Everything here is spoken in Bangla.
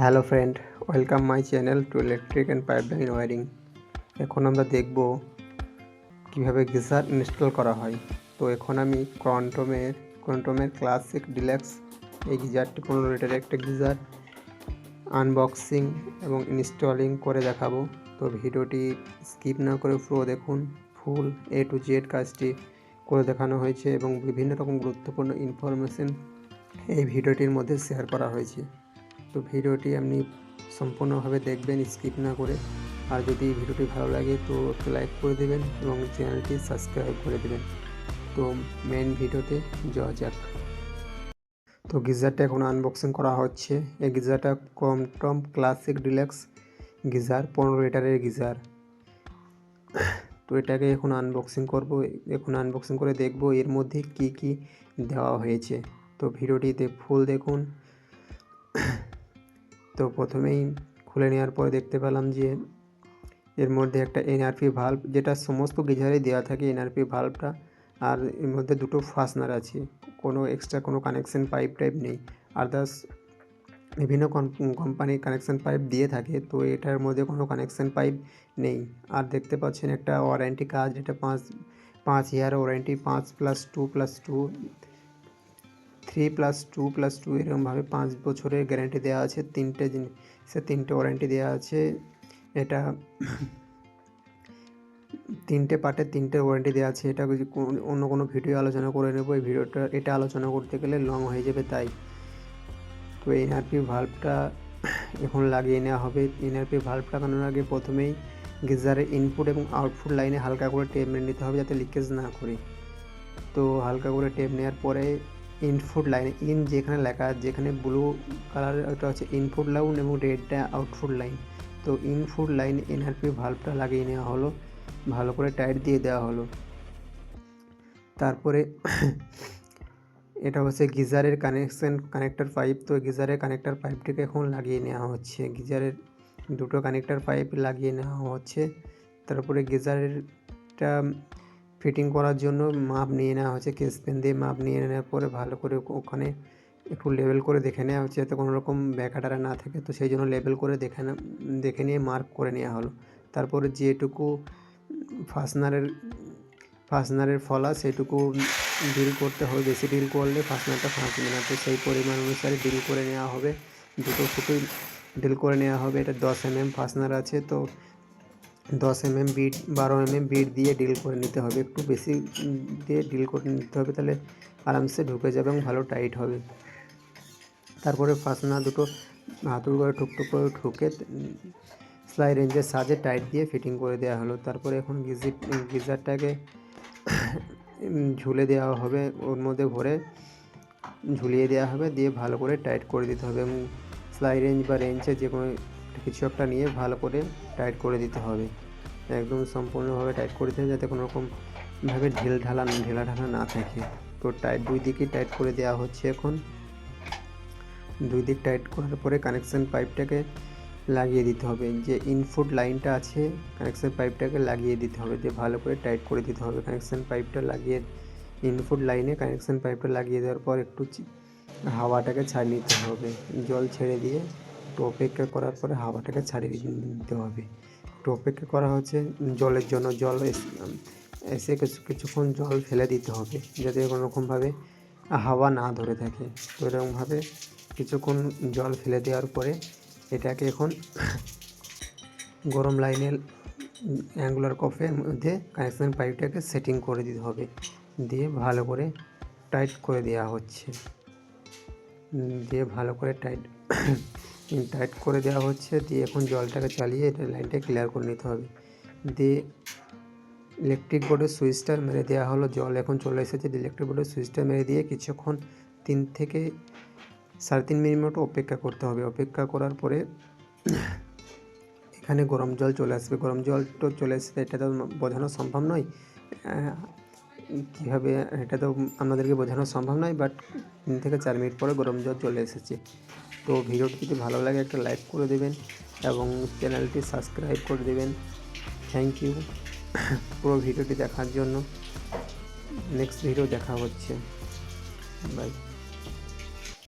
Hello friend, welcome my channel to electric and pipeline wiring. এখন আমরা দেখব কীভাবে গিজার ইনস্টল করা হয়। তো এখন আমি কোয়ান্টমের কোয়ান্টমের ক্লাসিক ডিলাক্স এই গিজারটি পনেরো লিটারের একটা গিজার আনবক্সিং এবং ইনস্টলিং করে দেখাবো। তো ভিডিওটি স্কিপ না করে পুরো দেখুন, ফুল এ টু জেড কাজটি করে দেখানো হয়েছে এবং বিভিন্ন রকম গুরুত্বপূর্ণ ইনফরমেশন এই ভিডিওটির মধ্যে শেয়ার করা হয়েছে। তো ভিডিওটি আপনি সম্পূর্ণভাবে দেখবেন স্কিপ না করে। আর যদি ভিডিওটি ভালো লাগে তো একটু লাইক করে দেবেন এবং চ্যানেলটি সাবস্ক্রাইব করে দেবেন। তো মেন ভিডিওতে যাওয়া যাক। তো গিজারটা এখন আনবক্সিং করা হচ্ছে। এই গিজারটা কমটম ক্লাসিক ডিলাক্স গিজার, পনেরো লিটারের গিজার। তো এটাকে এখন আনবক্সিং করব। এখন আনবক্সিং করে দেখব এর মধ্যে কি কি দেওয়া হয়েছে। তো ভিডিওটিতে ফুল দেখুন। তো প্রথমেই খুলে নেওয়ার পরে দেখতে পেলাম যে এর মধ্যে একটা এনআরপি ভাল্ব যেটা সমস্ত গিজারে দেওয়া থাকে এনআরপি ভাল্বটা আর এর মধ্যে দুটো ফাস্টনার আছে। কোনো এক্সট্রা কোনো কানেকশন পাইপ টাইপ নেই। আদার্স বিভিন্ন কোম্পানির কানেকশন পাইপ দিয়ে থাকে, তো এটার মধ্যে কোনো কানেকশন পাইপ নেই। আর দেখতে পাচ্ছেন একটা ওয়ারেন্টি কাজ যেটা পাঁচ পাঁচ ইয়ার ওয়ারেন্টি পাঁচ plus two plus two three plus two plus two এরকমভাবে পাঁচ বছরের গ্যারান্টি দেওয়া আছে, তিনটে জিনিস তিনটে ওয়ারেন্টি দেওয়া আছে। এটা তিনটে পার্টে তিনটে ওয়ারেন্টি দেওয়া আছে। এটা অন্য কোনো ভিডিও আলোচনা করে নেব। এই ভিডিওটা এটা আলোচনা করতে গেলে লং হয়ে যাবে তাই। তো এনআরপি ভাল্বটা এখন লাগিয়ে নেওয়া হবে। এনআরপি ভাল্ব লাগানোর আগে প্রথমেই গিজারের ইনপুট এবং আউটপুট লাইনে হালকা করে টেপ নিতে হবে যাতে লিকেজ না করে। তো হালকা করে টেপ নেওয়ার পরে ইনপুট লাইন ইন যেখানে লেখা যেখানে ব্লু কালার ওটা হচ্ছে ইনপুট লাইন এবং রেডটা আউটফুট লাইন তো ইনপুট লাইন এনআরপি ভাল্বটা লাগিয়ে নেওয়া হলো, ভালো করে টাইট দিয়ে দেওয়া হলো। তারপরে এটা হচ্ছে গিজারের কানেকশন কানেক্টর পাইপ তো গিজারের কানেক্টর পাইপটিকে এখন লাগিয়ে নেওয়া হচ্ছে। গিজারের দুটো কানেক্টর পাইপ লাগিয়ে নেওয়া হচ্ছে। তারপরে গিজারেরটা ফিটিং করার জন্য মাপ নিয়ে নেওয়া হচ্ছে কেস পেন দিয়ে মাপ নিয়ে নেওয়ার পরে ভালো করে ওখানে একটু লেবেল করে দেখে নেওয়া হচ্ছে যাতে কোনো রকম ব্যাকাটারা না থাকে। তো সেই জন্য লেবেল করে দেখে দেখে নিয়ে মার্ক করে নেওয়া হলো। তারপরে যেটুকু ফাস্টনারের ফাস্টনারের ফলা সেটুকু ডিল করতে হবে। বেশি ডিল করলে ফাস্টনারটা ফাঁসবে না। তো সেই পরিমাণ অনুসারে ডিল করে নেওয়া হবে। দুটো ফুটোই ডিল করে নেওয়া হবে। এটা দশ এম এম ফাস্টনার আছে, তো দশ এম এম বিট, বারো এম এম বিট দিয়ে ডিল করে নিতে হবে। একটু বেশি দিয়ে ডিল করে নিতে হবে তাহলে আরামসে ঢুকে যাবে এবং ভালো টাইট হবে। তারপরে ফাস্টনার দুটো হাতুর করে ঠুকটুক করে ঠুকে সেলাই রেঞ্জের সাহায্যে টাইট দিয়ে ফিটিং করে দেওয়া হলো। তারপরে এখন গিজিট, গিজারটাকে ঝুলে দেওয়া হবে। ওর মধ্যে ভরে ঝুলিয়ে দেওয়া হবে। দিয়ে ভালো করে টাইট করে দিতে হবে এবং সেলাই রেঞ্জ বা রেঞ্জে যে কোনো কিছু একটা নিয়ে ভালো করে টাইট করে দিতে হবে। একদম সম্পূর্ণভাবে টাইট করে দিতে হবে যাতে কোনো রকমভাবে ঢিল ঢালা, ঢেলা ঢালা না থাকে। তো টাইট দুই দিকে টাইট করে দেওয়া হচ্ছে এখন। দুই দিক টাইট করার পরে কানেকশন পাইপটাকে লাগিয়ে দিতে হবে। যে ইনপুট লাইনটা আছে কানেকশন পাইপটাকে লাগিয়ে দিতে হবে। যে ভালো করে টাইট করে দিতে হবে। কানেকশন পাইপটা লাগিয়ে ইনপুট লাইনে কানেকশন পাইপটা লাগিয়ে দেওয়ার পর একটু হাওয়াটাকে ছাড়িয়ে নিতে হবে। জল ছেড়ে দিয়ে একটু অপেক্ষা করার পরে হাওয়াটাকে ছাড়িয়ে দিতে হবে। একটু অপেক্ষা করা হচ্ছে জলের জন্য জল এস- কিছু, কিছুক্ষণ জল ফেলে দিতে হবে, যাতে কোনো রকমভাবে হাওয়া না ধরে থাকে। তো এরকমভাবে কিছুক্ষণ জল ফেলে দেওয়ার পরে এটাকে এখন গরম লাইনের অ্যাঙ্গুলার কফের মধ্যে কানেকশন পাইপটাকে সেটিং করে দিতে হবে। দিয়ে ভালো করে টাইট করে দেওয়া হচ্ছে। দিয়ে ভালো করে টাইট টাইট করে দেওয়া হচ্ছে। দিয়ে এখন জলটাকে চালিয়ে এটা লাইনটা ক্লিয়ার করে নিতে হবে। দিয়ে ইলেকট্রিক বোর্ডের সুইচটা মেরে দেওয়া হলো। জল এখন চলে এসেছে। ইলেকট্রিক বোর্ডের সুইচটা মেরে দিয়ে কিছুক্ষণ তিন থেকে সাড়ে তিন মিনিট অপেক্ষা করতে হবে। অপেক্ষা করার পরে এখানে গরম জল চলে আসবে। গরম জল তো চলে আসবে এটা তো বোঝানো সম্ভব নয়। কীভাবে এটা তো আপনাদেরকে বোঝানো সম্ভব নয়। বাট তিন থেকে চার মিনিট পরে গরম জল চলে এসেছে। তো ভিডিওটি যদি ভালো লাগে একটা লাইক করে দেবেন এবং চ্যানেলটি সাবস্ক্রাইব করে দেবেন। থ্যাংক ইউ পুরো ভিডিওটি দেখার জন্য। নেক্সট ভিডিও দেখা হচ্ছে। বাই